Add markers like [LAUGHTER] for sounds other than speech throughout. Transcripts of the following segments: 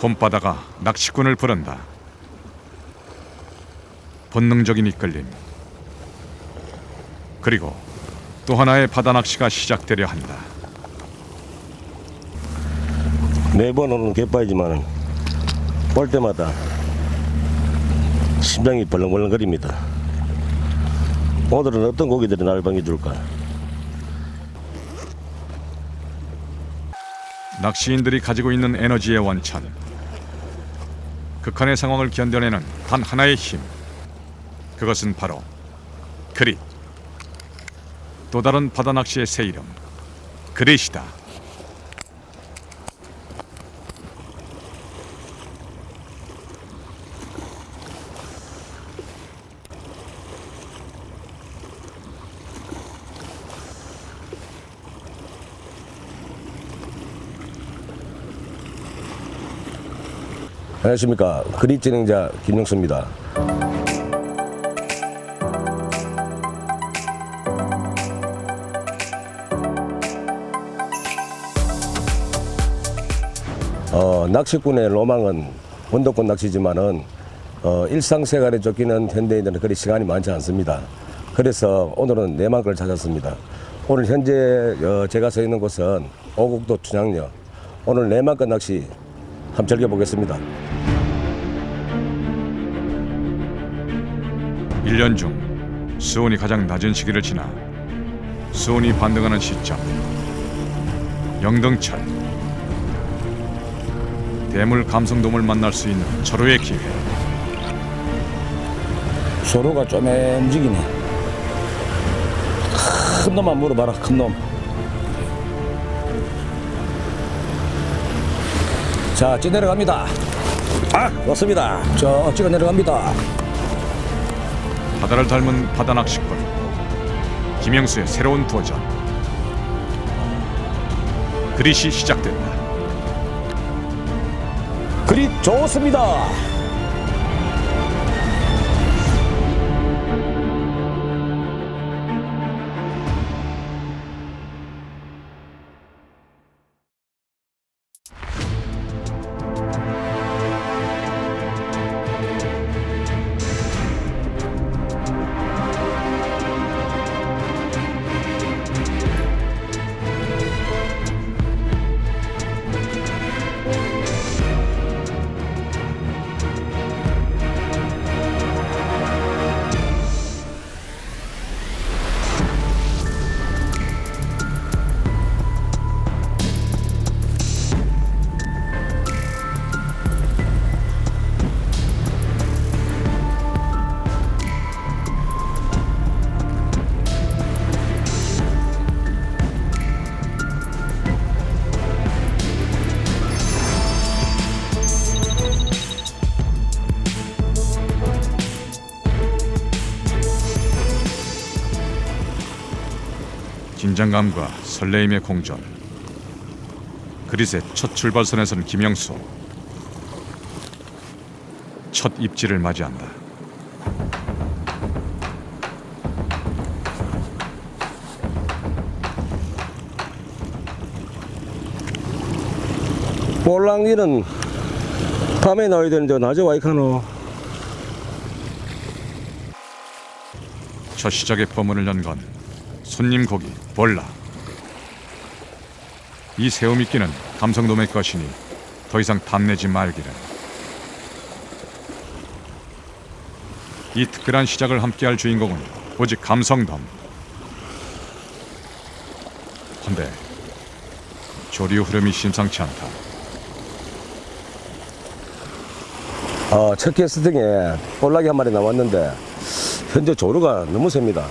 봄바다가 낚시꾼을 부른다. 본능적인 이끌림. 그리고 또 하나의 바다 낚시가 시작되려 한다. 매번 오는 갯바이지만 볼 때마다 심장이 벌렁벌렁거립니다. 오늘은 어떤 고기들이 나를 반겨줄까? 낚시인들이 가지고 있는 에너지의 원천. 극한의 상황을 견뎌내는 단 하나의 힘. 그것은 바로 그릿. 또 다른 바다 낚시의 새 이름. 그릿이다. 안녕하십니까. 그릿 진행자 김영수입니다. 어, 낚시꾼의 로망은 원도권 낚시지만은 어, 일상생활에 쫓기는 현대인들은 그리 시간이 많지 않습니다. 그래서 오늘은 내막을 찾았습니다. 오늘 현재 어, 제가 서 있는 곳은 오곡도 춘향역. 오늘 내막간 낚시 한번 즐겨보겠습니다. 1년 중 수온이 가장 낮은 시기를 지나 수온이 반등하는 시점 영등철 대물 감성돔을 만날 수 있는 절호의 기회 소로가 좀 움직이네. 큰 놈만 물어봐라, 큰 놈. 자, 찌 내려갑니다. 아, 왔습니다. 저, 찌가 내려갑니다. 바다를 닮은 바다 낚시꾼 김영수의 새로운 도전 그릿이 시작된다 그리 좋습니다. 긴장감과 설레임의 공존. 그릿의 첫 출발선에 선 김영수. 첫 입질을 맞이한다. 볼랑이는 밤에 나와야 되는데 낮에 와이카노. 첫 시작의 포문을 연건 손님 고기 볼라. 이 새우미끼는 감성돔의 것이니 더 이상 탐내지 말기를. 이 특별한 시작을 함께할 주인공은 오직 감성돔. 헌데 조류 흐름이 심상치 않다. 어, 첫 캐스팅에 볼락이 한 마리 나왔는데 현재 조류가 너무 셉니다.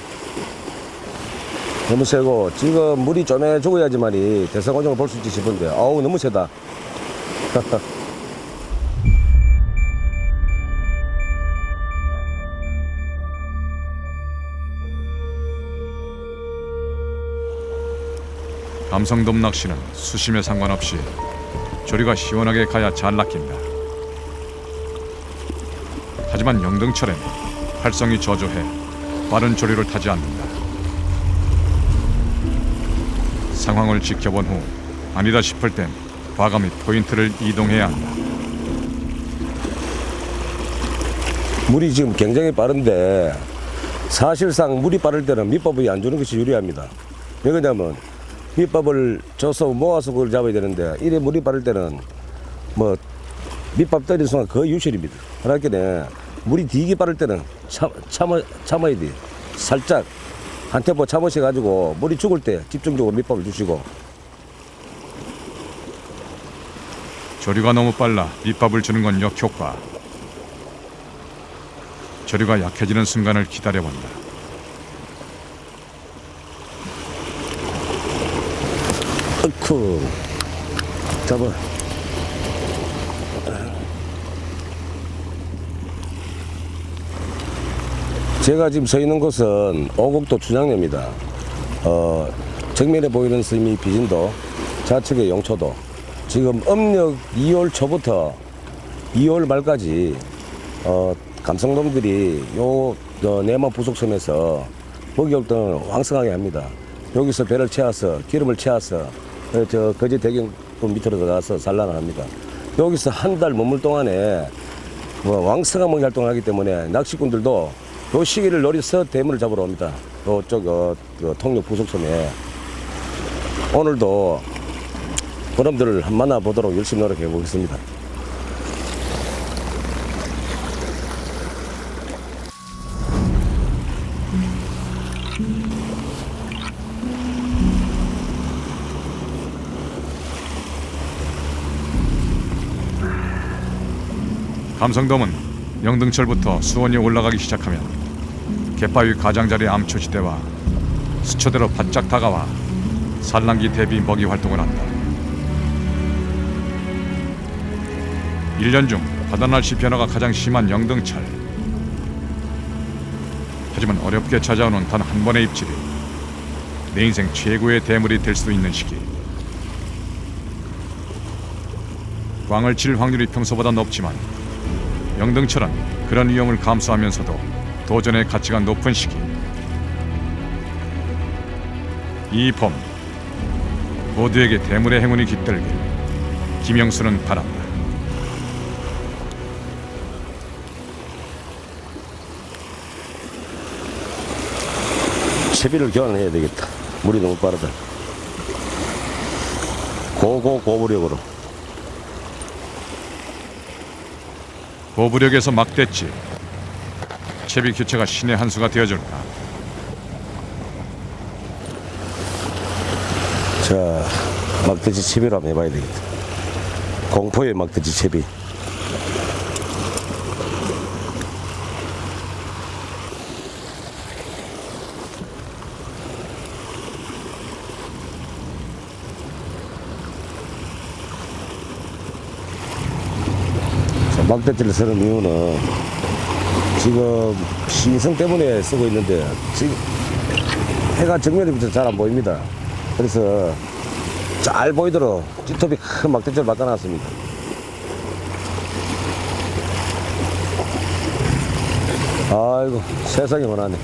너무 세고 지금 물이 좀해 죽어야지만이 대상어종을 볼 수 있지 싶은데 어우 너무 세다. [LAUGHS] 감성돔 낚시는 수심에 상관없이 조류가 시원하게 가야 잘 낚인다. 하지만 영등철에는 활성이 저조해 빠른 조류를 타지 않는다. 상황을 지켜본 후 아니다 싶을 땐 과감히 포인트를 이동해야 한다. 물이 지금 굉장히 빠른데 사실상 물이 빠를 때는 밑밥을 안 주는 것이 유리합니다. 왜 그러냐면 밑밥을 줘서 모아서 그걸 잡아야 되는데 이래 물이 빠를 때는 뭐 밑밥 떨어진 순간 거의 유실입니다. 그렇기 때문에 물이 되게 빠를 때는 참, 참아, 참아야 돼. 살짝 한 템포 참으셔가지고 물이 죽을 때 집중적으로 밑밥을 주시고 조류가 너무 빨라 밑밥을 주는 건 역효과. 조류가 약해지는 순간을 기다려본다. 어쿠 잡아 제가 지금 서 있는 곳은 오곡도 춘향로입니다 어, 정면에 보이는 스미 비진도 좌측에 용초도 지금 음력 2월 초부터 2월 말까지 어, 감성돔들이 요 어, 내만 부속섬에서 활동을 왕성하게 합니다. 여기서 배를 채워서 기름을 채워서 어, 저 거제 대경 밑으로 들어가서 산란을 합니다. 여기서 한 달 머물 동안에 뭐 왕성한 먹이 활동을 하기 때문에 낚시꾼들도 요 시기를 노려서 대물을 잡으러 옵니다. 요쪽 어, 그 통영 부속섬에 오늘도 그놈들을 한 만나 보도록 열심히 노력해 보겠습니다. 감성돔은 영등철부터 수원이 올라가기 시작하면 갯바위 가장자리 암초지대와 수초대로 바짝 다가와 산란기 대비 먹이 활동을 한다. 1년 중 바다 날씨 변화가 가장 심한 영등철. 하지만 어렵게 찾아오는 단 한 번의 입질이 내 인생 최고의 대물이 될 수도 있는 시기. 꽝을 칠 확률이 평소보다 높지만 영등철은 그런 위험을 감수하면서도 도전의 가치가 높은 시기. 이봄 모두에게 대물의 행운이 깃들길 김영수는 바란다. 채비를 교환해야 되겠다. 물이 너무 빠르다. 고고 고부력으로. 고부력에서 막대치. 채비 교체가 신의 한 수가 되어줄까. 자, 막대지 채비로 한번 해봐야 되겠다. 공포의 막대지 채비. 막대지를 쓰는 이유는 지금 시성 때문에 쓰고 있는데 지금 해가 정면에 잘안 보입니다. 그래서 잘 보이도록 찌톱이 큰 막대기를 바꿔놨습니다. 아이고 세상에 원하네.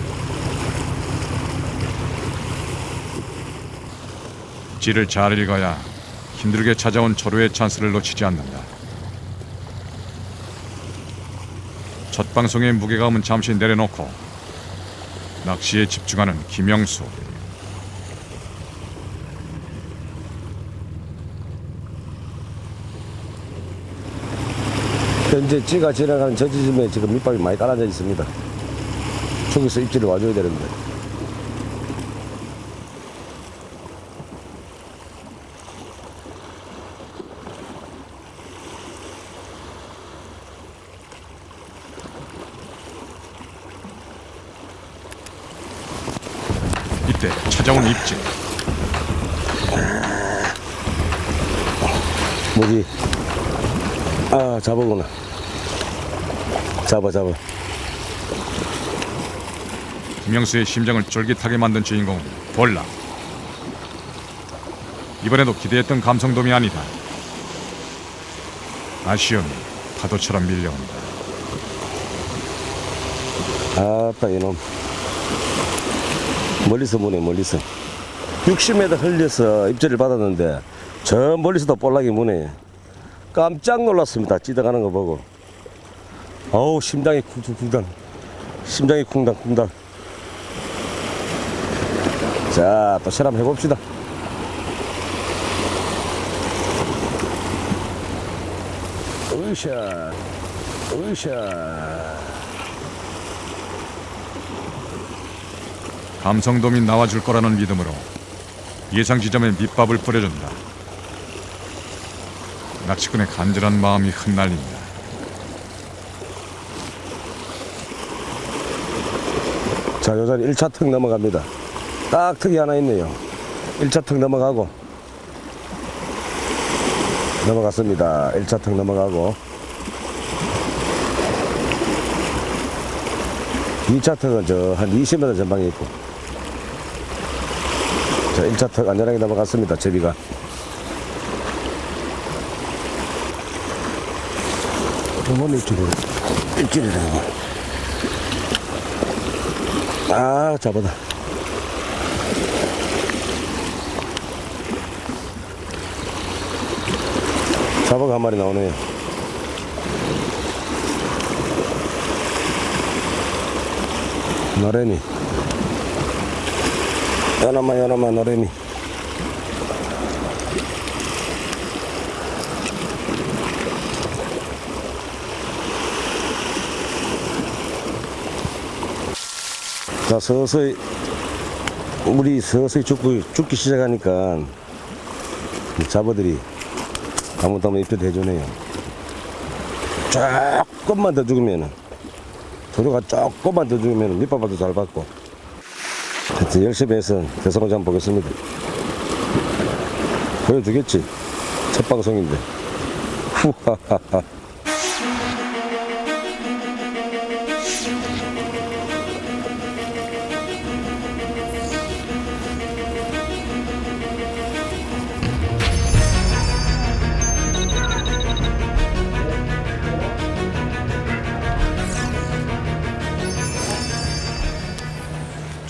지를 잘 읽어야 힘들게 찾아온 조류의 찬스를 놓치지 않는다. 첫 방송의 무게감은 잠시 내려놓고 낚시에 집중하는 김영수. 현재 찌가 지나가는 저 지점에 지금 밑밥이 많이 깔아져 있습니다. 저기서 입질을 와줘야 되는데. 이때 찾아온 입질. 뭐지? 아, 잡아구나. 잡아, 잡아. 김영수의 심장을 쫄깃하게 만든 주인공은 볼라. 이번에도 기대했던 감성돔이 아니다. 아쉬움이 파도처럼 밀려온다. 아따, 이놈. 멀리서 보네, 멀리서. 60m 흘려서 입질을 받았는데, 저 멀리서도 볼락이 무네. 깜짝 놀랐습니다. 찌다가는 거 보고. 어우 심장이 쿵쿵쿵당 심장이 쿵당쿵당 자 또 실험 해봅시다 으쌰 으쌰 감성돔이 나와줄 거라는 믿음으로 예상 지점에 밑밥을 뿌려준다. 낚시꾼의 간절한 마음이 흩날린다. 자, 요 자리 1차 턱 넘어갑니다. 딱 턱이 하나 있네요. 1차 턱 넘어가고. 넘어갔습니다. 1차 턱 넘어가고. 2차 턱은 저 한 20m 전방에 있고. 자, 1차 턱 안전하게 넘어갔습니다. 제비가. 몸이 일주일, 일주일이라고. 아 잡아다 잡아가 한 마리 나오네요 노래미. 연어마 연어마 노래미 자 서서히 물이 서서히 죽기, 죽기 시작하니까 이 잡어들이. 가물가물 입도 해주네요. 조금만 더 죽으면은 조류가 조금만 더 죽으면 밑밥도 잘 받고. 하여튼 열심히 해서 대성을 한번 보겠습니다. 보여주겠지? 첫 방송인데. 후하하하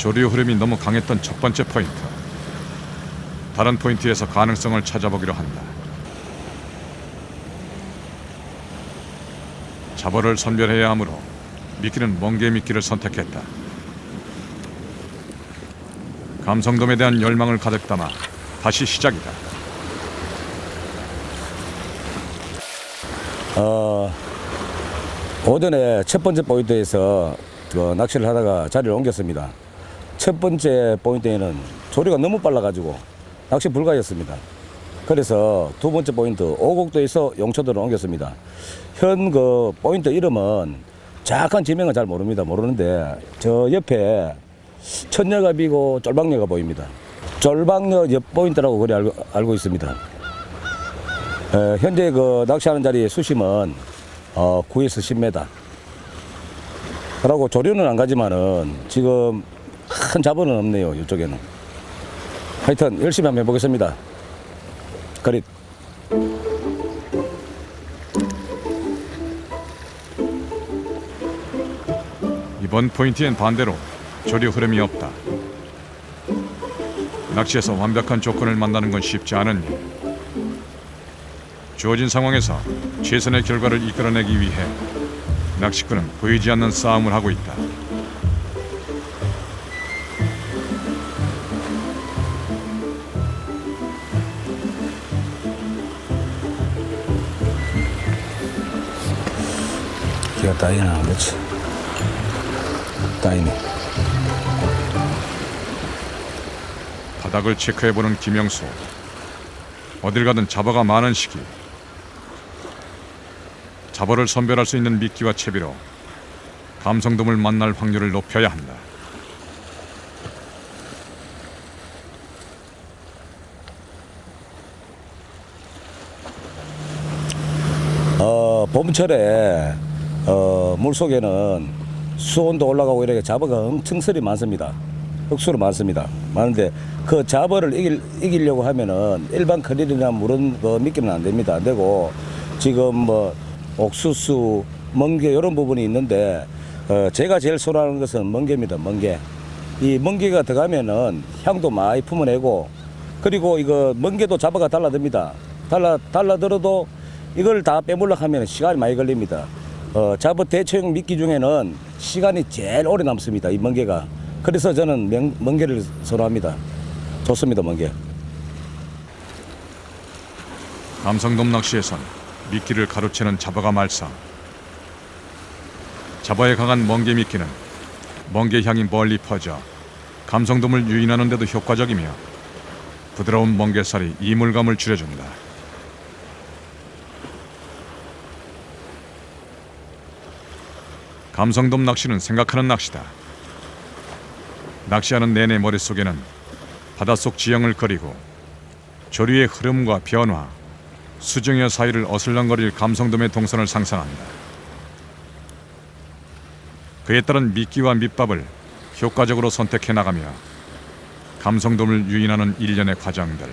조류 흐름이 너무 강했던 첫 번째 포인트. 다른 포인트에서 가능성을 찾아보기로 한다. 잡어를 선별해야 하므로 미끼는 멍게 미끼를 선택했다. 감성돔에 대한 열망을 가득 담아 다시 시작이다. 어, 오전에 첫 번째 포인트에서 그 낚시를 하다가 자리를 옮겼습니다. 첫 번째 포인트에는 조류가 너무 빨라가지고 낚시 불가였습니다. 그래서 두 번째 포인트 오곡도에서 용초도로 옮겼습니다. 현 그 포인트 이름은 정확한 지명은 잘 모릅니다. 모르는데 저 옆에 천녀갑이고 쫄방녀가 보입니다. 쫄방녀 옆 포인트라고 그리 알고, 알고 있습니다. 에, 현재 그 낚시하는 자리의 수심은 어, 9에서 10m. 그러고 조류는 안 가지만은 지금 큰 잡어는 없네요. 이쪽에는. 하여튼 열심히 한번 해보겠습니다. 그리 이번 포인트엔 반대로 조류 흐름이 없다. 낚시에서 완벽한 조건을 만나는 건 쉽지 않은 일. 주어진 상황에서 최선의 결과를 이끌어내기 위해 낚시꾼은 보이지 않는 싸움을 하고 있다. 기가 따이나 그렇지. 따이네. 바닥을 체크해보는 김영수. 어딜 가든 잡어가 많은 시기. 잡어를 선별할 수 있는 미끼와 채비로 감성돔을 만날 확률을 높여야 한다. 어, 봄철에 어, 물 속에는 수온도 올라가고 이렇게 잡어가 엄청 설이 많습니다. 흙수로 많습니다. 많은데 그 잡어를 이길, 이기려고 하면은 일반 크릴이나 물은 그 미끼는 안 됩니다. 안 되고 지금 뭐 옥수수, 멍게 이런 부분이 있는데 어, 제가 제일 선호하는 것은 멍게입니다. 멍게. 이 멍게가 들어가면은 향도 많이 품어내고 그리고 이거 멍게도 잡아가 달라듭니다. 달라 달라들어도 이걸 다 빼물려 하면 시간이 많이 걸립니다. 어, 잡어 대체용 미끼 중에는 시간이 제일 오래 남습니다. 이 멍게가. 그래서 저는 명, 멍게를 선호합니다. 좋습니다, 멍게. 감성돔 낚시에선 미끼를 가로채는 잡어가 말상. 잡어에 강한 멍게 미끼는 멍게 향이 멀리 퍼져 감성돔을 유인하는 데도 효과적이며 부드러운 멍게살이 이물감을 줄여준다. 감성돔 낚시는 생각하는 낚시다. 낚시하는 내내 머릿속에는 바닷속 지형을 그리고 조류의 흐름과 변화, 수중여 사이를 어슬렁거릴 감성돔의 동선을 상상한다. 그에 따른 미끼와 밑밥을 효과적으로 선택해 나가며 감성돔을 유인하는 일련의 과정들.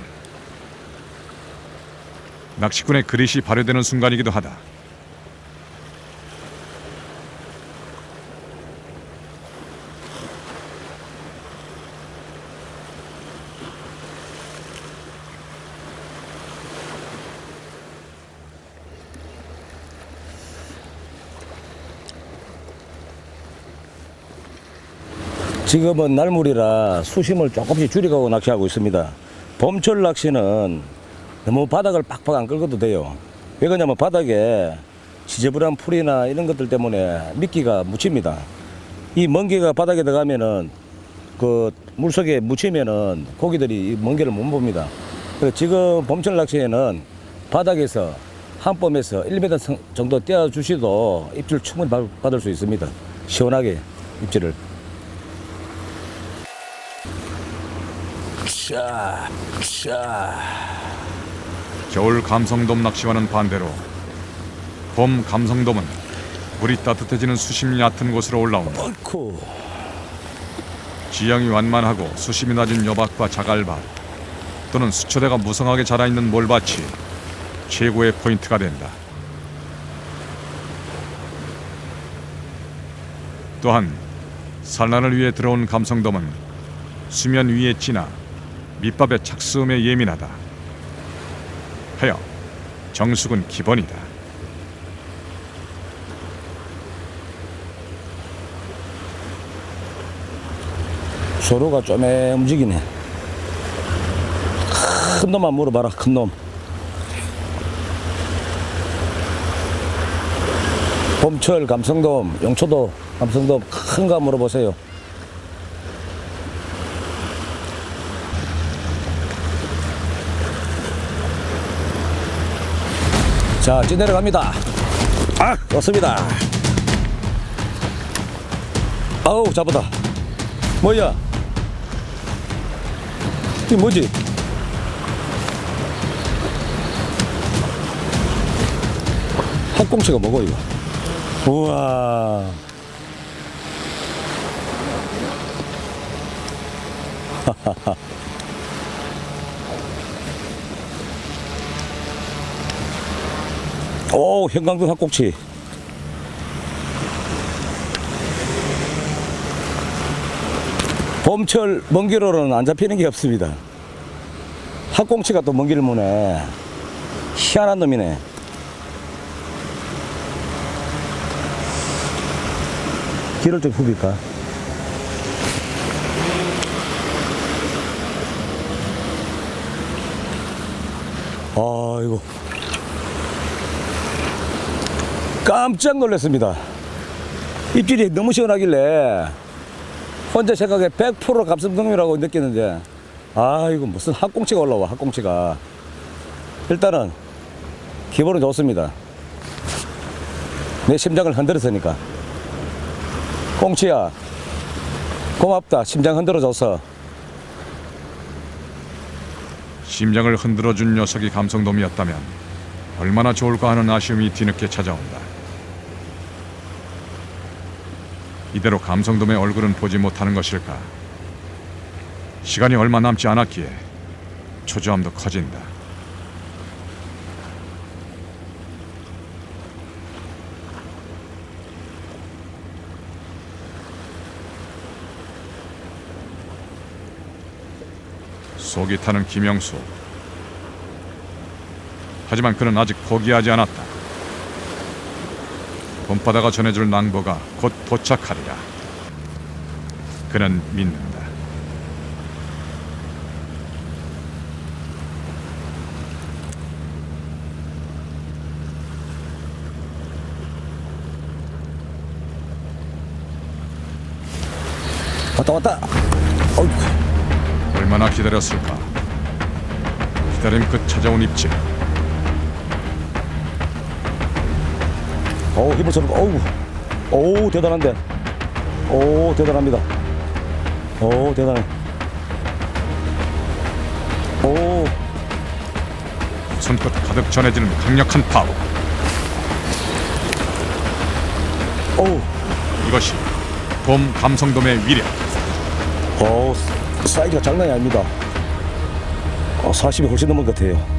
낚시꾼의 그릿이 발효되는 순간이기도 하다. 지금은 날물이라 수심을 조금씩 줄여가고 낚시하고 있습니다. 봄철 낚시는 너무 바닥을 빡빡 안 긁어도 돼요. 왜 그러냐면 바닥에 지저분한 풀이나 이런 것들 때문에 미끼가 묻힙니다. 이 멍게가 바닥에 들어가면은 그 물속에 묻히면은 고기들이 이 멍게를 못 봅니다. 지금 봄철 낚시에는 바닥에서 한 뼘에서 1m 성- 정도 떼어 주시도 입질 충분히 받- 받을 수 있습니다. 시원하게 입질을. 샤, 샤. 겨울 감성돔 낚시와는 반대로 봄 감성돔은 물이 따뜻해지는 수심이 얕은 곳으로 올라온다. 어이쿠. 지형이 완만하고 수심이 낮은 여밭과 자갈밭 또는 수초대가 무성하게 자라있는 몰밭이 최고의 포인트가 된다. 또한 산란을 위해 들어온 감성돔은 수면 위에 찌나 밑밥의 착수음에 예민하다. 하여 정숙은 기본이다. 소로가 좀에 움직이네. 큰 놈만 물어봐라, 큰 놈. 봄철 감성돔, 용초도 감성돔 큰 거 물어보세요. 자, 찌 내려갑니다. 아, 좋습니다. 아우, 잡았다. 뭐야? 이게 뭐지? 학꽁치가 뭐고 이거? 우와. [LAUGHS] 오, 형광등 학꽁치. 봄철 먼기로는 안 잡히는 게 없습니다. 학꽁치가 또 먼기를 무네. 희한한 놈이네. 길을 좀 후빌까? 아이고. 깜짝 놀랐습니다. 입질이 너무 시원하길래 혼자 생각에 100% 감성돔이라고 느꼈는데 아 이거 무슨 학꽁치가 올라와 학꽁치가. 일단은 기분은 좋습니다. 내 심장을 흔들었으니까. 꽁치야 고맙다. 심장 흔들어줘서. 심장을 흔들어준 녀석이 감성돔이었다면 얼마나 좋을까 하는 아쉬움이 뒤늦게 찾아온다. 이대로 감성돔의 얼굴은 보지 못하는 것일까? 시간이 얼마 남지 않았기에 초조함도 커진다. 속이 타는 김영수. 하지만 그는 아직 포기하지 않았다. 봄바다가 전해줄 낭보가 곧 도착하리라. 그는 믿는다. 왔다 왔다. 어이구. 얼마나 기다렸을까? 기다림 끝 찾아온 입질. 어우 힘을 써는 어우. 어우 대단한데. 오 대단합니다. 오 대단해. 오 손끝 가득 전해지는 강력한 파워. 어우. 이것이 봄 감성돔의 위력. 어 사이즈가 장난이 아닙니다. 어, 40이 훨씬 넘은 것 같아요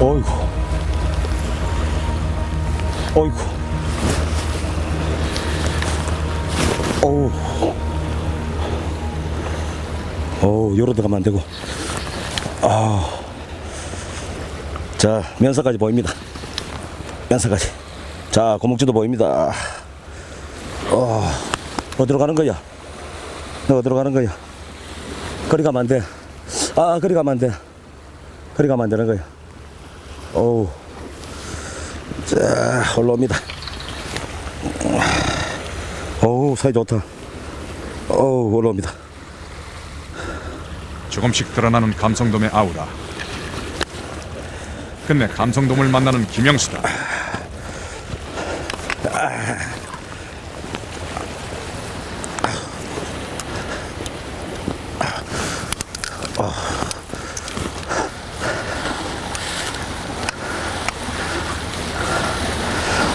어이구. 어이구. 어우. 어우 요러 들어가면 안 되고. 아자 면사까지 보입니다. 면사까지. 자 고목지도 보입니다. 어. 어디로 가는 거야? 너 어디로 가는 거야? 거리 가면 안돼. 아 거리 가면 안돼. 거리 가면 안 되는 거야 어우 자 올라옵니다 어우 사이 좋다 어우 올라옵니다 조금씩 드러나는 감성돔의 아우라. 끝내 감성돔을 만나는 김영수다.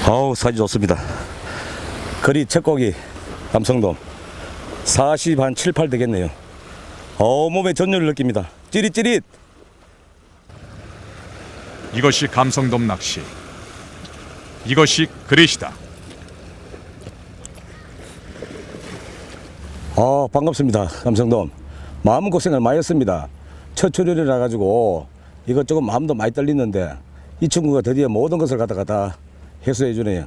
어우 사이즈 좋습니다. 거리 첫 고기 감성돔. 40 한 7, 8 되겠네요. 어 몸에 전율을 느낍니다. 찌릿찌릿! 이것이 감성돔 낚시. 이것이 그릿이다. 어 반갑습니다 감성돔. 마음고생을 많이 했습니다. 첫 출연이라 가지고 이것저것 마음도 많이 떨리는데 이 친구가 드디어 모든 것을 갖다가 다 해소해 주네요.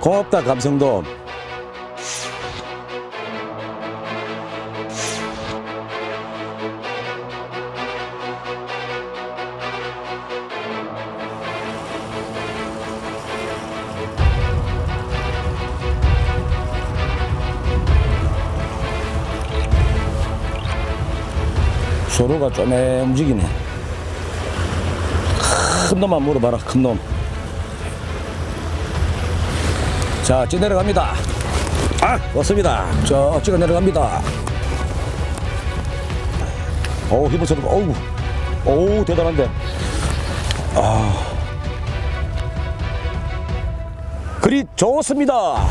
고맙다 감성돔. 소로가 쪼매 움직이네. 큰 놈만 물어봐라 큰 놈 자 찌 내려갑니다. 아! 왔습니다. 저 찌가 내려갑니다. 어우 힘을 써는 어우. 어우 대단한데. 아. 그리 좋습니다